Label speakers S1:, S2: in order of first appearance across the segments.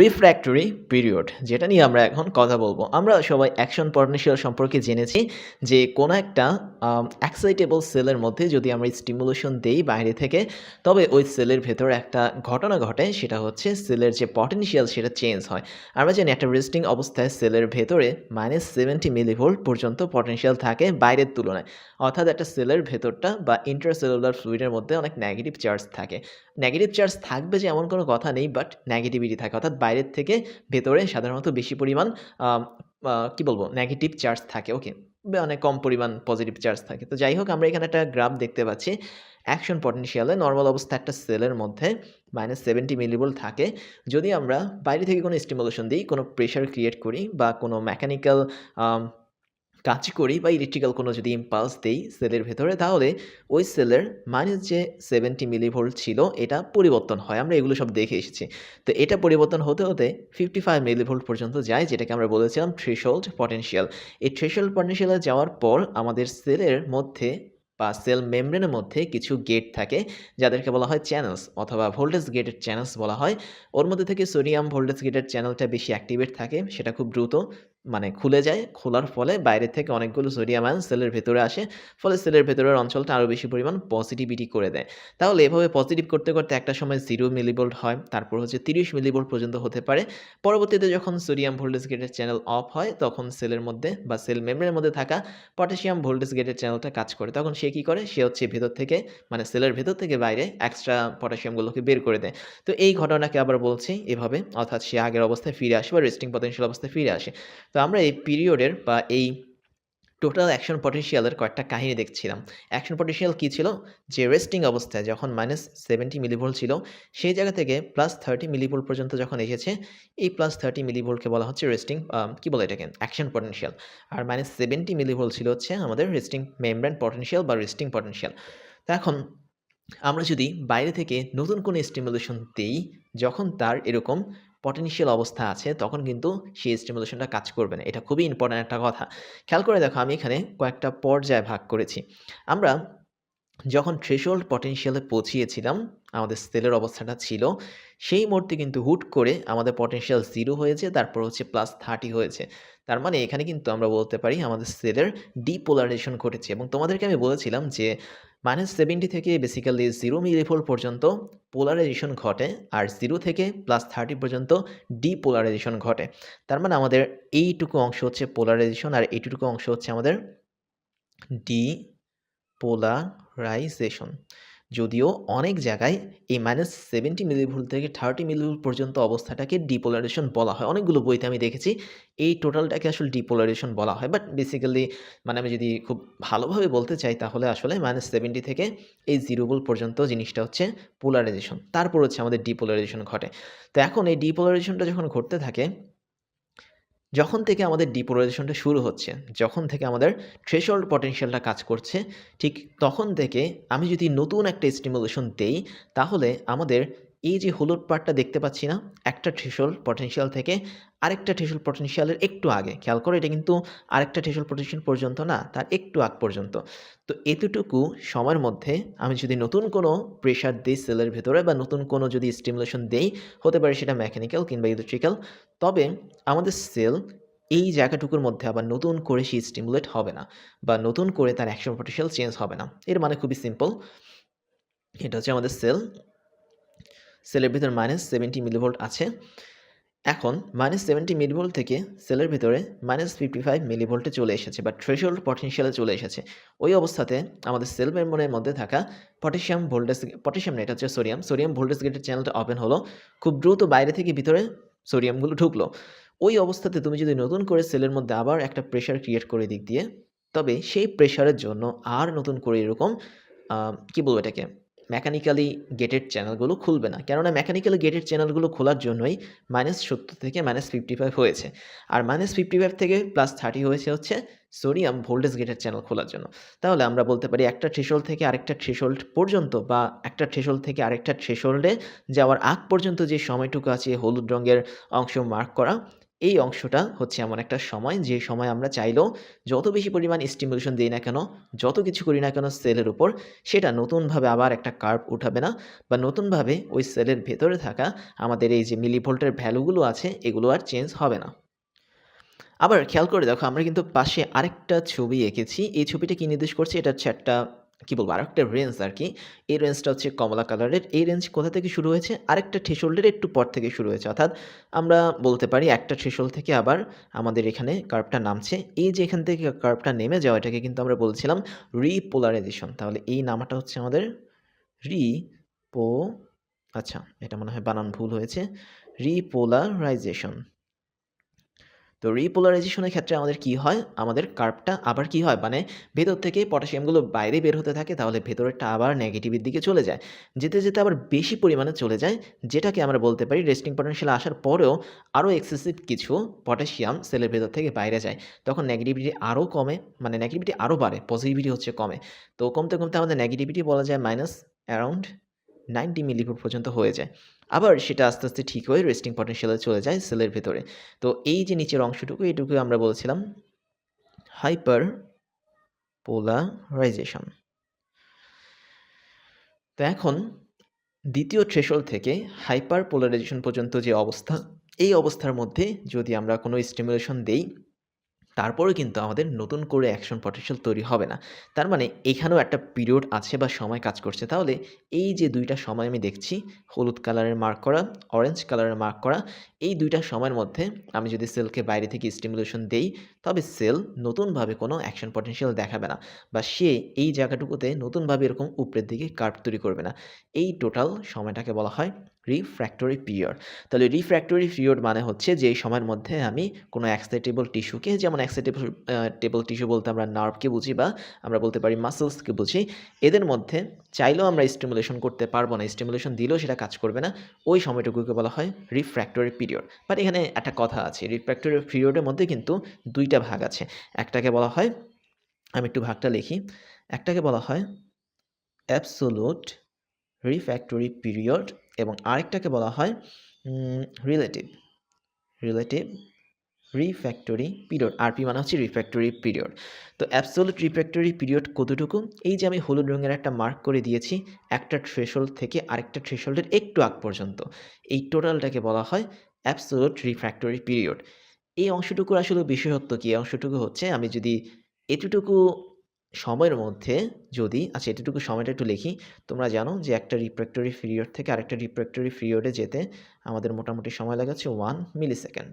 S1: Refractory period যেটা নিয়ে আমরা এখন কথা বলব। আমরা সবাই অ্যাকশন পটেনশিয়াল সম্পর্কে জেনেছি যে কোনো একটা এক্সাইটেবল সেলের মধ্যে যদি আমরা স্টিমুলেশন দেই বাইরে থেকে, তবে ওই সেলের ভেতরে একটা ঘটনা ঘটে, সেটা হচ্ছে সেলের যে পটেনশিয়াল সেটা চেঞ্জ হয়। আমরা জানি একটা রেস্টিং অবস্থায় সেলের ভেতরে মাইনাস সেভেন্টি মিলিভোল্ট পর্যন্ত পটেনশিয়াল থাকে বাইরের তুলনায়। অর্থাৎ একটা সেলের ভেতরটা বা ইন্টারসেলুলার ফ্লুইডের মধ্যে অনেক নেগেটিভ চার্জ থাকে। নেগেটিভ চার্জ থাকবে যে এমন কোনো কথা নেই বাট নেগেটিভিটি থাকে। অর্থাৎ বাইরের থেকে ভেতরে সাধারণত বেশি পরিমাণ কি বলব? নেগেটিভ চার্জ থাকে ওকে অনেক কম পরিমাণ পজিটিভ চার্জ থাকে। তো যাই হোক, আমরা এখানে একটা গ্রাফ দেখতে পাচ্ছি। অ্যাকশন পটেনশিয়ালে নর্মাল অবস্থা একটা সেলের মধ্যে মাইনাস সেভেন্টি মিলিবল থাকে। যদি আমরা বাইরে থেকে কোনো স্টিমুলেশন দিই, কোনো প্রেশার ক্রিয়েট করি বা কোনো মেকানিক্যাল কাজ করি বা ইলেকট্রিক্যাল কোনো যদি ইম্পালস দেই সেলের ভেতরে, তাহলে ওই সেলের মাইনাস যে সেভেন্টি মিলিভোল্ট ছিল, এটা পরিবর্তন হয়। আমরা এগুলো সব দেখে এসেছি। তো এটা পরিবর্তন হতে হতে ফিফটি ফাইভ মিলিভোল্ট পর্যন্ত যায়, যেটাকে আমরা বলেছিলাম থ্রেশোল্ড পটেনশিয়াল এই থ্রেশোল্ড পটেনশিয়ালে যাওয়ার পর আমাদের সেলের মধ্যে বা সেল মেমব্রেনের মধ্যে কিছু গেট থাকে, যাদেরকে বলা হয় চ্যানেলস অথবা ভোল্টেজ গেটের চ্যানেলস বলা হয়। ওর মধ্যে থেকে সোডিয়াম ভোল্টেজ গেটের চ্যানেলটা বেশি অ্যাক্টিভেট থাকে, সেটা খুব দ্রুত। মানে খুলে যায়, খোলার ফলে বাইরে থেকে অনেকগুলো সোডিয়াম আয়ন সেলের ভেতরে আসে, ফলে সেলের ভেতরের অঞ্চলটা আরও বেশি পরিমাণ পজিটিভিটি করে দেয়। তাহলে এভাবে পজিটিভ করতে করতে একটা সময় জিরো মিলিভোল্ট হয়, তারপর হচ্ছে তিরিশ মিলিভোল্ট পর্যন্ত হতে পারে। পরবর্তীতে যখন সোডিয়াম ভোল্টেজ গেটের চ্যানেল অফ হয়, তখন সেলের মধ্যে বা সেল মেমব্রেনের মধ্যে থাকা পটাশিয়াম ভোল্টেজ গেটের চ্যানেলটা কাজ করে। তখন সে কী করে? সে হচ্ছে ভেতর থেকে মানে সেলের ভেতর থেকে বাইরে এক্সট্রা পটাশিয়ামগুলোকে বের করে দেয়। তো এই ঘটনাকে আবার বলছি এভাবে, অর্থাৎ সে আগের অবস্থায় ফিরে আসে বা রেস্টিং পটেনশিয়াল অবস্থায় ফিরে আসে। তো আমরা এই পিরিয়ডের বা এই টোটাল অ্যাকশন পটেনশিয়ালের কয়েকটা কাহিনী দেখছিলাম। অ্যাকশন পটেনশিয়াল কী ছিল? যে রেস্টিং অবস্থায় যখন মাইনাস সেভেন্টি মিলিভোল্ট ছিল, সেই জায়গা থেকে প্লাস থার্টি মিলিভোল্ট পর্যন্ত যখন এসেছে, এই প্লাস থার্টি মিলিভোল্টকে বলা হচ্ছে রেস্টিং কী বলে এটাকে? অ্যাকশন পটেনশিয়াল আর মাইনাস সেভেন্টি মিলিভোল্ট ছিল হচ্ছে আমাদের রেস্টিং মেমব্রেন পটেনশিয়াল বা রেস্টিং পটেনশিয়াল তো এখন আমরা যদি বাইরে থেকে নতুন কোনো স্টিমুলেশন দিই, যখন তার এরকম পটেনশিয়াল অবস্থা আছে, তখন কিন্তু সেই স্টিমুলেশনটা কাজ করবে না। এটা খুবই ইম্পর্ট্যান্ট একটা কথা। খেয়াল করে দেখো, আমি এখানে কয়েকটা পর্যায়ে ভাগ করেছি। আমরা যখন থ্রেশোল্ড পটেনশিয়ালে পৌঁছিয়েছিলাম, আমাদের সেলের অবস্থাটা ছিল, সেই মুহূর্তে কিন্তু হুট করে আমাদের পটেনশিয়াল জিরো হয়েছে, তারপর হচ্ছে প্লাস থার্টি হয়েছে। তার মানে এখানে কিন্তু আমরা বলতে পারি আমাদের সেলের ডিপোলারাইজেশন ঘটেছে। এবং তোমাদেরকে আমি বলেছিলাম যে মাইনাস সেভেন্টি থেকে বেসিক্যালি জিরো মিলিভোল পর্যন্ত পোলারাইজেশন ঘটে, আর জিরো থেকে প্লাস থার্টি পর্যন্ত ডিপোলারাইজেশন ঘটে। তার মানে আমাদের এইটুকু অংশ হচ্ছে পোলারাইজেশন আর এইটুকু অংশ হচ্ছে আমাদের ডি পোলারাইজেশন যদিও অনেক জায়গায় এই মাইনাস সেভেন্টি মিলিভোল্ট থেকে থার্টি মিলিভোল্ট পর্যন্ত অবস্থাটাকে ডিপোলারেশন বলা হয়। অনেকগুলো বইতে আমি দেখেছি, এই টোটালটাকে আসলে ডিপোলারেশন বলা হয়। বাট বেসিক্যালি মানে আমি যদি খুব ভালোভাবে বলতে চাই, তাহলে আসলে মাইনাস সেভেন্টি থেকে এই জিরো ভোল্ট পর্যন্ত জিনিসটা হচ্ছে পোলারাইজেশন তারপর হচ্ছে আমাদের ডিপোলারাইজেশন ঘটে। তো এখন এই ডিপোলারাইজেশনটা যখন ঘটতে থাকে যখন থেকে আমাদের ডিপোলারাইজেশনটা শুরু হচ্ছে, যখন থেকে আমাদের থ্রেশোল্ড পটেনশিয়ালটা কাজ করছে, ঠিক তখন থেকে আমি যদি নতুন একটা স্টিমুলেশন দেই, তাহলে আমাদের এই যে হলুদ পার্টটা দেখতে পাচ্ছি না, একটা থ্রেশোল্ড পটেনশিয়াল থেকে আরেকটা থ্রেশোল্ড পটেনশিয়ালের একটু আগে। খেয়াল করো, এটা কিন্তু আরেকটা থ্রেশোল্ড পটেনশিয়াল পর্যন্ত না, তার একটু আগ পর্যন্ত। তো এতটুকু সময়ের মধ্যে আমি যদি নতুন কোনো প্রেশার দিই সেলের ভেতরে বা নতুন কোনো যদি স্টিমুলেশন দেই, হতে পারে সেটা মেকানিক্যাল কিংবা ইলেকট্রিক্যাল তবে আমাদের সেল এই জায়গাটুকুর মধ্যে আবার নতুন করে সে স্টিমুলেট হবে না বা নতুন করে তার অ্যাকশন পটেনশিয়াল চেঞ্জ হবে না। এর মানে খুবই সিম্পল এটা হচ্ছে আমাদের সেল সেলের ভিতর মাইনাস সেভেন্টি মিলিভোল্ট আছে। এখন মাইনাস সেভেন্টি মিলিভোল্ট থেকে সেলের ভিতরে মাইনাস ফিফটি ফাইভ মিলিভোল্টে চলে এসেছে বা থ্রেশোল্ড পটেনশিয়ালে চলে এসেছে। ওই অবস্থাতে আমাদের সেল মেমোরির মধ্যে থাকা পটাশিয়াম ভোল্টেজ পটাশিয়াম না এটা হচ্ছে সোডিয়াম সোডিয়াম ভোল্টেজ গেটের চ্যানেলটা ওপেন হলো। খুব দ্রুত বাইরে থেকে ভিতরে সোডিয়ামগুলো ঢুকলো। ওই অবস্থাতে তুমি যদি নতুন করে সেলের মধ্যে আবার একটা প্রেশার ক্রিয়েট করে দিক দিয়ে, তবে সেই প্রেশারের জন্য আর নতুন করে এরকম কী বলব এটাকে? মেকানিক্যালি গেটেড চ্যানেলগুলো খুলবে না। কেননা মেকানিক্যালি গেটেড চ্যানেলগুলো খোলার জন্যই মাইনাস সত্তর থেকে মাইনাস ফিফটি ফাইভ হয়েছে। আর মাইনাস ফিফটি ফাইভ থেকে প্লাস থার্টি হয়েছে হচ্ছে সোডিয়াম ভোল্টেজ গেটের চ্যানেল খোলার জন্য। তাহলে আমরা বলতে পারি একটা থ্রেশোল্ড থেকে আরেকটা থ্রেশোল্ড পর্যন্ত বা একটা থ্রেশোল্ড থেকে আরেকটা থ্রেশোল্ডে যাওয়ার আগ পর্যন্ত যে সময়টুকু আছে হলুদ রঙের অংশ মার্ক করা এই অংশটা হচ্ছে এমন একটা সময়, যে সময় আমরা চাইলেও যত বেশি পরিমাণ স্টিমুলেশন দিই না কেন, যত কিছু করি না কেন সেলের উপর, সেটা নতুনভাবে আবার একটা কার্ভ উঠাবে না, বা নতুনভাবে ওই সেলের ভেতরে থাকা আমাদের এই যে মিলিভোল্টের ভ্যালুগুলো আছে, এগুলো আর চেঞ্জ হবে না। আবার খেয়াল করে দেখো, আমরা কিন্তু পাশে আরেকটা ছবি এঁকেছি, এই ছবিটা কি নির্দেশ করছে? এটা হচ্ছে একটা কী বলব? আরেকটা রেঞ্জ আর কি এই রেঞ্জটা হচ্ছে কমলা কালারের এই রেঞ্জ কোথা থেকে শুরু হয়েছে? আরেকটা থ্রেশোল্ডের একটু পর থেকে শুরু হয়েছে। অর্থাৎ আমরা বলতে পারি একটা থ্রেশোল্ড থেকে আবার আমাদের এখানে কার্ভটা নামছে। এই যে এখান থেকে কার্ভটা নেমে যাওয়া, এটাকে কিন্তু আমরা বলছিলাম রিপোলারাইজেশন তাহলে এই নামটা হচ্ছে আমাদের রি পো আচ্ছা এটা মনে হয় বানান ভুল হয়েছে। রিপোলারাইজেশন তো রিপোলারাইজেশনের ক্ষেত্রে আমাদের কি হয়? আমাদের কার্ভটা আবার কি হয়? মানে ভেতর থেকে পটাশিয়ামগুলো বাইরে বের হতে থাকে, তাহলে ভেতরেরটা আবার নেগেটিভের দিকে চলে যায়। যেতে যেতে আবার বেশি পরিমাণে চলে যায়, যেটাকে আমরা বলতে পারি রেস্টিং পটেনশিয়াল আসার পরেও আরও এক্সেসিভ কিছু পটাশিয়াম সেলের ভেতর থেকে বাইরে যায়। তখন নেগেটিভিটি আরও কমে মানে নেগেটিভিটি আরও বাড়ে পজিটিভিটি হচ্ছে কমে। তো কমতে কমতে আমাদের নেগেটিভিটি বলা যায় মাইনাস অ্যারাউন্ড নাইনটি মিলিভোল্ট পর্যন্ত হয়ে যায়। আবার সেটা আস্তে আস্তে ঠিক হয়ে রেস্টিং পটেনশিয়ালে চলে যায় সেলের ভেতরে। তো এই যে নিচের অংশটুকু এইটুকু আমরা বলছিলাম হাইপার পোলারাইজেশন তো এখন দ্বিতীয় থ্রেশল থেকে হাইপার পোলারাইজেশন পর্যন্ত যে অবস্থা, এই অবস্থার মধ্যে যদি আমরা কোনো স্টিমুলেশন দেই তারপরেও কিন্তু আমাদের নতুন করে অ্যাকশন পটেনশিয়াল তৈরি হবে না। তার মানে এখানেও একটা পিরিয়ড আছে বা সময় কাজ করছে। তাহলে এই যে দুইটা সময় আমি দেখছি, হলুদ কালারের মার্ক করা অরেঞ্জ কালারের মার্ক করা, এই দুইটা সময়ের মধ্যে আমি যদি সেলকে বাইরে থেকে স্টিমুলেশন দেই, তবে সেল নতুনভাবে কোনো অ্যাকশন পটেনশিয়াল দেখাবে না বা সে এই জায়গাটুকুতে নতুনভাবে এরকম উপরের দিকে কার্ভ তৈরি করবে না। এই টোটাল সময়টাকে বলা হয় রিফ্র্যাক্টরি পিরিয়ড তাহলে রিফ্র্যাক্টরি পিরিয়ড মানে হচ্ছে যে সময়ের মধ্যে আমি কোনো এক্সাইটেবল টিস্যুকে যেমন এক্সাইটেবল টেবল টিস্যু বলতে আমরা নার্ভকে বুঝি বা আমরা বলতে পারি মাসেলসকে বুঝি, এদের মধ্যে চাইলেও আমরা স্টিমুলেশন করতে পারব না। স্টিমুলেশন দিলেও সেটা কাজ করবে না। ওই সময়টুকুকে বলা হয় রিফ্র্যাক্টরি পিরিয়ড বাট এখানে একটা কথা আছে রিফ্র্যাক্টরি পিরিয়ডের মধ্যে কিন্তু দুইটা ভাগ আছে। একটাকে বলা হয়, আমি একটু ভাগটা লিখি, একটাকে বলা হয় অ্যাবসোলুট রিফ্র্যাক্টরি পিরিয়ড এবং আরেকটাকে বলা হয় relative relative refractory period RP মানে হচ্ছে রিফ্যাক্টরি পিরিয়ড তো অ্যাবসোলুট রিফ্যাক্টরি পিরিয়ড কতটুকু? এই যে আমি হলুদ রঙের একটা মার্ক করে দিয়েছি, একটা থ্রেশোল্ড থেকে আরেকটা থ্রেশোল্ডের একটু আগ পর্যন্ত। এই টোটালটাকে বলা হয় অ্যাবসোলুট রিফ্যাক্টরি পিরিয়ড এই অংশটুকুর আসলে বিশেষত্ব কী? অংশটুকু হচ্ছে আমি যদি এতটুকু সময়ের মধ্যে যদি আচ্ছা এতটুকু সময়টা একটু লিখি। তোমরা জানো যে একটা রিপ্রেক্টরি পিরিয়ড থেকে আরেকটা রিপ্রেক্টরি পিরিয়ডে যেতে আমাদের মোটামুটি সময় লাগাচ্ছে ওয়ান মিলি সেকেন্ড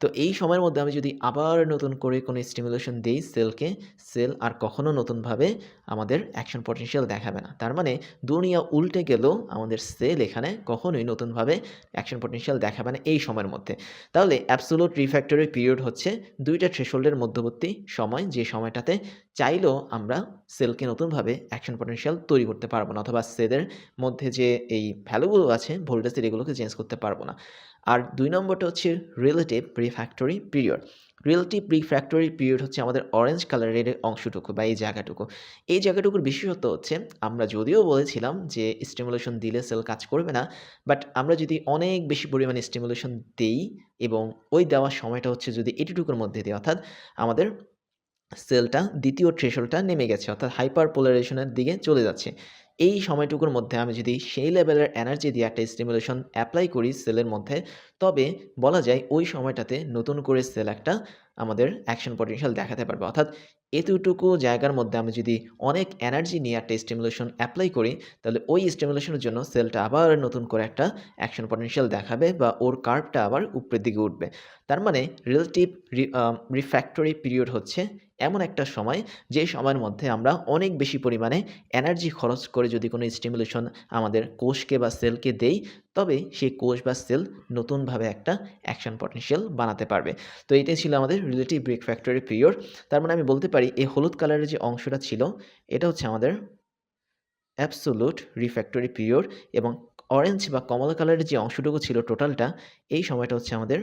S1: তো এই সময়ের মধ্যে আমি যদি আবার নতুন করে কোনো স্টিমুলেশন দিই সেলকে সেল আর কখনো নতুনভাবে আমাদের অ্যাকশন পটেনশিয়াল দেখাবে না। তার মানে দুনিয়া উল্টে গেলেও আমাদের সেল এখানে কখনোই নতুনভাবে অ্যাকশন পটেনশিয়াল দেখাবে না এই সময়ের মধ্যে। তাহলে অ্যাবসোলুট রিফ্যাক্টরি পিরিয়ড হচ্ছে দুইটা থ্রেশোল্ডের মধ্যবর্তী সময়, যে সময়টাতে চাইলেও আমরা সেলকে নতুনভাবে অ্যাকশন পটেনশিয়াল তৈরি করতে পারব না অথবা সেলের মধ্যে যে এই ভ্যালুগুলো আছে ভোল্টেজের এগুলোকে চেঞ্জ করতে পারব না। আর দুই নম্বরটা হচ্ছে relative refractory period relative refractory period হচ্ছে আমাদের অরেঞ্জ কালারের অংশটুকু বা এই জায়গাটুকু। এই জায়গাটুকুর বিশেষত্ব হচ্ছে, আমরা যদিও বলেছিলাম যে স্টিমুলেশন দিলে সেল কাজ করবে না বাট আমরা যদি অনেক বেশি পরিমাণে স্টিমুলেশন দিই এবং ওই দেওয়ার সময়টা হচ্ছে যদি এটুকুর মধ্যে দিই, অর্থাৎ আমাদের সেলটা দ্বিতীয় থ্রেশলটা নেমে গেছে, অর্থাৎ হাইপার পোলারাইজেশনের দিকে চলে যাচ্ছে। এই সময়টুকুর মধ্যে আমি যদি সেই লেভেলের এনার্জি দিয়ে একটা স্টিমুলেশন অ্যাপ্লাই করি সেলের মধ্যে, তবে বলা যায় ওই সময়টাতে নতুন করে সেল একটা আমাদের অ্যাকশন পটেনশিয়াল দেখাতে পারবে। অর্থাৎ এতটুকু জায়গার মধ্যে আমি যদি অনেক এনার্জি নিয়ে একটা স্টিমুলেশন অ্যাপ্লাই করি, তাহলে ওই স্টিমুলেশনের জন্য সেলটা আবার নতুন করে একটা অ্যাকশন পটেনশিয়াল দেখাবে বা ওর কার্ভটা আবার উপরের দিকে উঠবে। তার মানে রিলেটিভ রিফ্যাক্টরি পিরিয়ড হচ্ছে এমন একটা সময়, যে সময়ের মধ্যে আমরা অনেক বেশি পরিমাণে এনার্জি খরচ করে যদি কোনো স্টিমুলেশন আমাদের কোষকে বা সেলকে দেই, তবে সেই কোষ বা সেল নতুনভাবে একটা অ্যাকশন পটেনশিয়াল বানাতে পারবে। তো এটাই ছিল আমাদের রিলেটিভ ব্রেক ফ্যাক্টরি পিরিয়ড তার মানে আমি বলতে পারি, এই হলুদ কালারের যে অংশটা ছিল, এটা হচ্ছে আমাদের অ্যাবসোলুট রিফ্যাক্টরি পিরিয়ড এবং অরেঞ্জ বা কমলা কালারের যে অংশটুকু ছিল টোটালটা এই সময়টা হচ্ছে আমাদের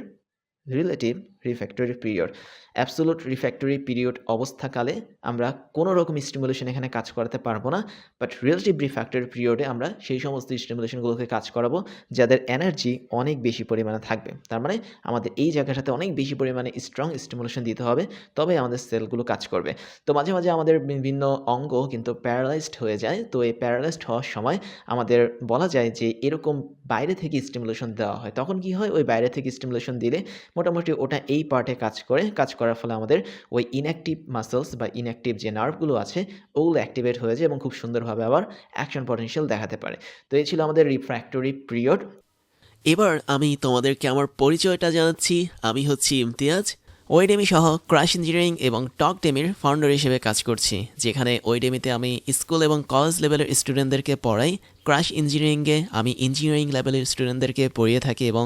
S1: relative refractory period absolute refractory period অবস্থাকালে আমরা কোনো রকম স্টিমুলেশন এখানে কাজ করাতে পারব না বাট রিলেটিভ রিফ্যাক্টরি পিরিয়ডে আমরা সেই সমস্ত স্টিমুলেশনগুলোকে কাজ করাবো, যাদের এনার্জি অনেক বেশি পরিমাণে থাকবে। তার মানে আমাদের এই জায়গাটাতে অনেক বেশি পরিমাণে স্ট্রং স্টিমুলেশন দিতে হবে তবে আমাদের সেলগুলো কাজ করবে। তো মাঝে মাঝে আমাদের বিভিন্ন অঙ্গ কিন্তু প্যারালাইজড হয়ে যায়, তো এই প্যারালাইজড হওয়ার সময় আমাদের বলা যায় যে এরকম বাইরে থেকে স্টিমুলেশন দেওয়া হয়। তখন কি হয়? ওই বাইরে থেকে স্টিমুলেশন দিলে মোটামুটি ওটা এই পার্টে কাজ করে। কাজ করার ফলে আমাদের ওই ইনঅ্যাক্টিভ মাসেলস বা ইনঅ্যাক্টিভ যে নার্ভগুলো আছে, ওগুলো অ্যাক্টিভেট হয়ে যায় এবং খুব সুন্দরভাবে আবার অ্যাকশন পটেনশিয়াল দেখাতে পারে। তো এই ছিল আমাদের রিফ্র্যাক্টরি পিরিয়ড
S2: এবার আমি তোমাদেরকে আমার পরিচয়টা জানাচ্ছি। আমি হচ্ছি ইমতিয়াজ। ওয়েডেমি সহ ক্রাশ ইঞ্জিনিয়ারিং এবং টক ডেমির ফাউন্ডার হিসেবে কাজ করছি, যেখানে ওয়েডেমিতে আমি স্কুল এবং কলেজ লেভেলের স্টুডেন্টদেরকে পড়াই। ক্রাশ ইঞ্জিনিয়ারিংয়ে আমি ইঞ্জিনিয়ারিং লেভেলের স্টুডেন্টদেরকে পড়িয়ে থাকি এবং